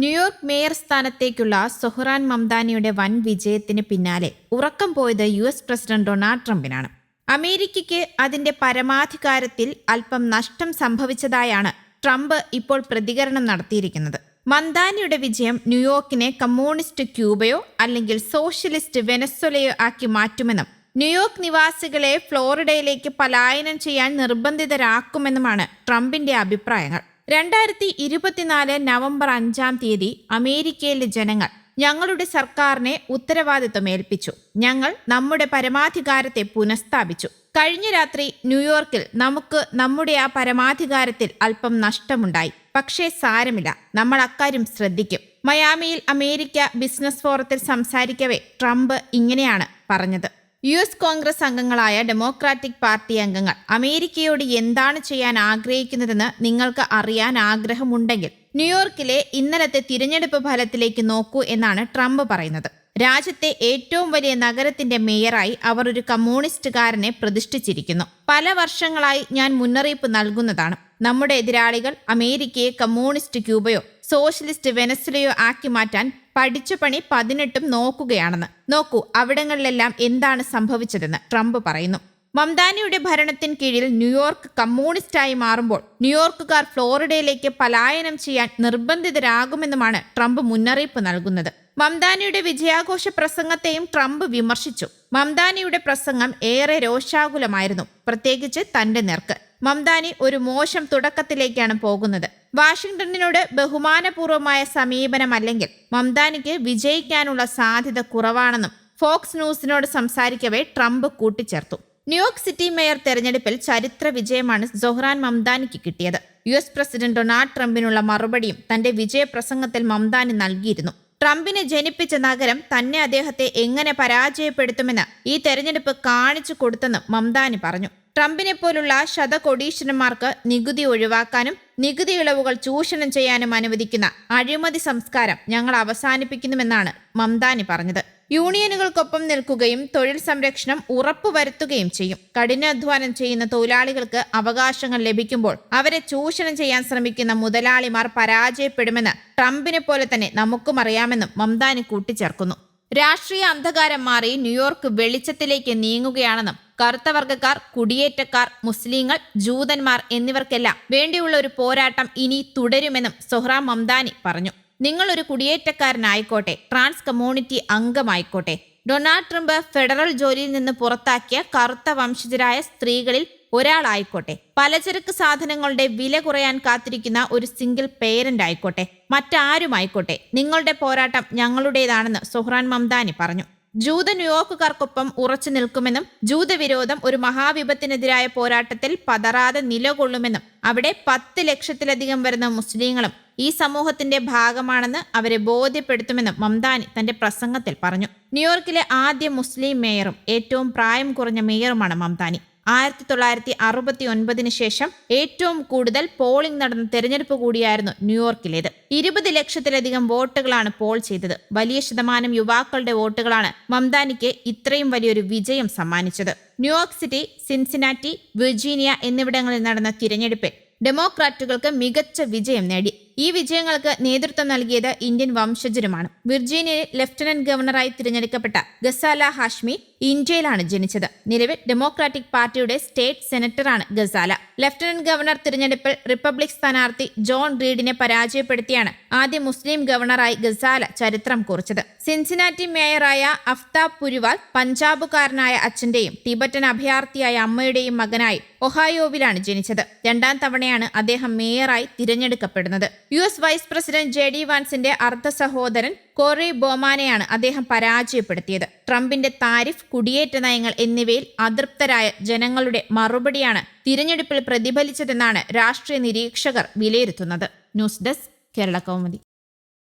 New York mayor സ്ഥാനത്തേക്കുള്ള സൊഹ്റാൻ മംദാനിയുടെ വൻ വിജയത്തിന് പിന്നാലെ ഉറക്കം പോയത് യു എസ് പ്രസിഡന്റ് ഡൊണാൾഡ് ട്രംപിനാണ്. അമേരിക്കയ്ക്ക് അതിന്റെ പരമാധികാരത്തിൽ അല്പം നഷ്ടം സംഭവിച്ചതായാണ് ട്രംപ് ഇപ്പോൾ പ്രതികരണം നടത്തിയിരിക്കുന്നത്. മന്ദാനിയുടെ വിജയം ന്യൂയോർക്കിനെ കമ്മ്യൂണിസ്റ്റ് ക്യൂബയോ അല്ലെങ്കിൽ സോഷ്യലിസ്റ്റ് വെനസ്വലയോ ആക്കി മാറ്റുമെന്നും ന്യൂയോർക്ക് നിവാസികളെ ഫ്ലോറിഡയിലേക്ക് പലായനം ചെയ്യാൻ നിർബന്ധിതരാക്കുമെന്നുമാണ് ട്രംപിന്റെ അഭിപ്രായങ്ങൾ. രണ്ടായിരത്തി ഇരുപത്തിനാല് നവംബർ അഞ്ചാം തീയതി അമേരിക്കയിലെ ജനങ്ങൾ ഞങ്ങളുടെ സർക്കാരിനെ ഉത്തരവാദിത്വം ഏൽപ്പിച്ചു. ഞങ്ങൾ നമ്മുടെ പരമാധികാരത്തെ പുനഃസ്ഥാപിച്ചു. കഴിഞ്ഞ രാത്രി ന്യൂയോർക്കിൽ നമുക്ക് നമ്മുടെ ആ പരമാധികാരത്തിൽ അല്പം നഷ്ടമുണ്ടായി. പക്ഷേ സാരമില്ല. നമ്മൾ അക്കാര്യം ശ്രദ്ധിക്കും. മയാമിയിൽ അമേരിക്ക ബിസിനസ് ഫോറത്തിൽ സംസാരിക്കവേ ട്രംപ് ഇങ്ങനെയാണ് പറഞ്ഞത്. യു എസ് കോൺഗ്രസ് അംഗങ്ങളായ ഡെമോക്രാറ്റിക് പാർട്ടി അംഗങ്ങൾ. അമേരിക്കയോട് എന്താണ് ചെയ്യാൻ ആഗ്രഹിക്കുന്നതെന്ന് നിങ്ങൾക്ക് അറിയാൻ ആഗ്രഹമുണ്ടെങ്കിൽ ന്യൂയോർക്കിലെ ഇന്നലത്തെ തിരഞ്ഞെടുപ്പ് ഫലത്തിലേക്ക് നോക്കൂ എന്നാണ് ട്രംപ് പറയുന്നത്. രാജ്യത്തെ ഏറ്റവും വലിയ നഗരത്തിന്റെ മേയറായി അവർ ഒരു കമ്മ്യൂണിസ്റ്റുകാരനെ പ്രതിഷ്ഠിച്ചിരിക്കുന്നു. പല വർഷങ്ങളായി ഞാൻ മുന്നറിയിപ്പ് നൽകുന്നതാണ്. നമ്മുടെ എതിരാളികൾ അമേരിക്കയെ കമ്മ്യൂണിസ്റ്റ് ക്യൂബയോ സോഷ്യലിസ്റ്റ് വെനസ്വലയോ ആക്കി മാറ്റാൻ പഠിച്ച പണി പതിനെട്ടും നോക്കുകയാണെന്ന്. നോക്കൂ അവിടങ്ങളിലെല്ലാം എന്താണ് സംഭവിച്ചതെന്ന് ട്രംപ് പറയുന്നു. മംദാനിയുടെ ഭരണത്തിന് കീഴിൽ ന്യൂയോർക്ക് കമ്മ്യൂണിസ്റ്റായി മാറുമ്പോൾ ന്യൂയോർക്കുകാർ ഫ്ലോറിഡയിലേക്ക് പലായനം ചെയ്യാൻ നിർബന്ധിതരാകുമെന്നുമാണ് ട്രംപ് മുന്നറിയിപ്പ് നൽകുന്നത്. മംദാനിയുടെ വിജയാഘോഷ പ്രസംഗത്തെയും ട്രംപ് വിമർശിച്ചു. മംദാനിയുടെ പ്രസംഗം ഏറെ രോഷാകുലമായിരുന്നു പ്രത്യേകിച്ച് തന്റെ നേർക്ക്. മംദാനി ഒരു മോശം തുടക്കത്തിലേക്കാണ് പോകുന്നത്. വാഷിംഗ്ടണിനോട് ബഹുമാനപൂർവമായ സമീപനമല്ലെങ്കിൽ മംദാനിക്ക് വിജയിക്കാനുള്ള സാധ്യത കുറവാണെന്നും ഫോക്സ് ന്യൂസിനോട് സംസാരിക്കവേ ട്രംപ് കൂട്ടിച്ചേർത്തു. ന്യൂയോർക്ക് സിറ്റി മേയർ തെരഞ്ഞെടുപ്പിൽ ചരിത്ര വിജയമാണ് സൊഹ്റാൻ മംദാനിക്ക് കിട്ടിയത്. യു എസ് പ്രസിഡന്റ് ഡൊണാൾഡ് ട്രംപിനുള്ള മറുപടിയും തന്റെ വിജയപ്രസംഗത്തിൽ മംദാനി നൽകിയിരുന്നു. ട്രംപിനെ ജനിപ്പിച്ച നഗരം തന്നെ അദ്ദേഹത്തെ എങ്ങനെ പരാജയപ്പെടുത്തുമെന്ന് ഈ തെരഞ്ഞെടുപ്പ് കാണിച്ചു കൊടുത്തെന്നും മംദാനി പറഞ്ഞു. ട്രംപിനെ പോലുള്ള ശതകൊടീശ്വരന്മാർക്ക് നികുതി ഒഴിവാക്കാനും നികുതി ഇളവുകൾ ചൂഷണം ചെയ്യാനും അനുവദിക്കുന്ന അഴിമതി സംസ്കാരം ഞങ്ങൾ അവസാനിപ്പിക്കുന്നുവെന്നാണ് മംദാനി പറഞ്ഞത്. യൂണിയനുകൾക്കൊപ്പം നിൽക്കുകയും തൊഴിൽ സംരക്ഷണം ഉറപ്പുവരുത്തുകയും ചെയ്യും. കഠിനാധ്വാനം ചെയ്യുന്ന തൊഴിലാളികൾക്ക് അവകാശങ്ങൾ ലഭിക്കുമ്പോൾ അവരെ ചൂഷണം ചെയ്യാൻ ശ്രമിക്കുന്ന മുതലാളിമാർ പരാജയപ്പെടുമെന്ന് ട്രംപിനെ പോലെ തന്നെ നമുക്കും അറിയാമെന്നും മംദാനി കൂട്ടിച്ചേർക്കുന്നു. രാഷ്ട്രീയ അന്ധകാരം മാറി ന്യൂയോർക്ക് വെളിച്ചത്തിലേക്ക് നീങ്ങുകയാണെന്നും കറുത്ത വർഗക്കാർ കുടിയേറ്റക്കാർ മുസ്ലിങ്ങൾ ജൂതന്മാർ എന്നിവർക്കെല്ലാം വേണ്ടിയുള്ള ഒരു പോരാട്ടം ഇനി തുടരുമെന്നും സൊഹ്റാം മംദാനി പറഞ്ഞു. നിങ്ങളൊരു കുടിയേറ്റക്കാരനായിക്കോട്ടെ ട്രാൻസ് കമ്മ്യൂണിറ്റി അംഗമായിക്കോട്ടെ. ഡൊണാൾഡ് ട്രംപ് ഫെഡറൽ ജോലിയിൽ നിന്ന് പുറത്താക്കിയ കറുത്ത വംശജരായ സ്ത്രീകളിൽ ഒരാളായിക്കോട്ടെ. പലചരക്ക് സാധനങ്ങളുടെ വില കുറയാൻ കാത്തിരിക്കുന്ന ഒരു സിംഗിൾ പേരന്റ് ആയിക്കോട്ടെ. മറ്റാരുമായിക്കോട്ടെ. നിങ്ങളുടെ പോരാട്ടം ഞങ്ങളുടേതാണെന്ന് സുഹ്റാൻ മംദാനി പറഞ്ഞു. ജൂത ന്യൂയോർക്കുകാർക്കൊപ്പം ഉറച്ചു നിൽക്കുമെന്നും ജൂതവിരോധം ഒരു മഹാവിപത്തിനെതിരായ പോരാട്ടത്തിൽ പതറാതെ നിലകൊള്ളുമെന്നും അവിടെ പത്ത് ലക്ഷത്തിലധികം വരുന്ന മുസ്ലിങ്ങളും ഈ സമൂഹത്തിന്റെ ഭാഗമാണെന്ന് അവരെ ബോധ്യപ്പെടുത്തുമെന്നും മംദാനി തന്റെ പ്രസംഗത്തിൽ പറഞ്ഞു. ന്യൂയോർക്കിലെ ആദ്യ മുസ്ലിം മേയറും ഏറ്റവും പ്രായം കുറഞ്ഞ മേയറുമാണ് മംതാനി. ആയിരത്തി തൊള്ളായിരത്തി അറുപത്തി ഒൻപതിന് ശേഷം ഏറ്റവും കൂടുതൽ പോളിംഗ് നടന്ന തെരഞ്ഞെടുപ്പ് കൂടിയായിരുന്നു ന്യൂയോർക്കിലേത്. ഇരുപത് ലക്ഷത്തിലധികം വോട്ടുകളാണ് പോൾ ചെയ്തത്. വലിയ ശതമാനം യുവാക്കളുടെ വോട്ടുകളാണ് മംദാനിക്ക് ഇത്രയും വലിയൊരു വിജയം സമ്മാനിച്ചത്. ന്യൂയോർക്ക് സിറ്റി സിൻസിനാറ്റി വിർജീനിയ എന്നിവിടങ്ങളിൽ നടന്ന തിരഞ്ഞെടുപ്പിൽ ഡെമോക്രാറ്റുകൾക്ക് മികച്ച വിജയം നേടി. ഈ വിജയങ്ങൾക്ക് നേതൃത്വം നൽകിയത് ഇന്ത്യൻ വംശജരുമാണ്. വിർജീനിയയിൽ ലഫ്റ്റനന്റ് ഗവർണറായി തിരഞ്ഞെടുക്കപ്പെട്ട ഗസാല ഹാഷ്മി ഇന്ത്യയിലാണ് ജനിച്ചത്. നിലവിൽ ഡെമോക്രാറ്റിക് പാർട്ടിയുടെ സ്റ്റേറ്റ് സെനറ്ററാണ് ഗസാല. ലഫ്റ്റനന്റ് ഗവർണർ തിരഞ്ഞെടുപ്പിൽ റിപ്പബ്ലിക് സ്ഥാനാർത്ഥി ജോൺ റീഡിനെ പരാജയപ്പെടുത്തിയാണ് ആദ്യ മുസ്ലിം ഗവർണറായി ഗസാല ചരിത്രം കുറിച്ചത്. സിൻസിനാറ്റി മേയറായ അഫ്താബ് പുരിവാൽ പഞ്ചാബുകാരനായ അച്ഛന്റെയും ടിബറ്റൻ അഭയാർത്ഥിയായ അമ്മയുടെയും മകനായി ഒഹായോവിലാണ് ജനിച്ചത്. രണ്ടാം തവണയാണ് അദ്ദേഹം മേയറായി തിരഞ്ഞെടുക്കപ്പെടുന്നത്. U S vice president J D വാൻസിന്റെ അർദ്ധ സഹോദരൻ കോറി ബോമാനെയാണ് അദ്ദേഹം പരാജയപ്പെടുത്തിയത്. ട്രംപിന്റെ താരിഫ് കുടിയേറ്റ നയങ്ങൾ എന്നിവയിൽ അതൃപ്തരായ ജനങ്ങളുടെ മറുപടിയാണ് തിരഞ്ഞെടുപ്പിൽ പ്രതിഫലിച്ചതെന്നാണ് രാഷ്ട്രീയ നിരീക്ഷകർ വിലയിരുത്തുന്നത്. News desk Kerala Kaumudi.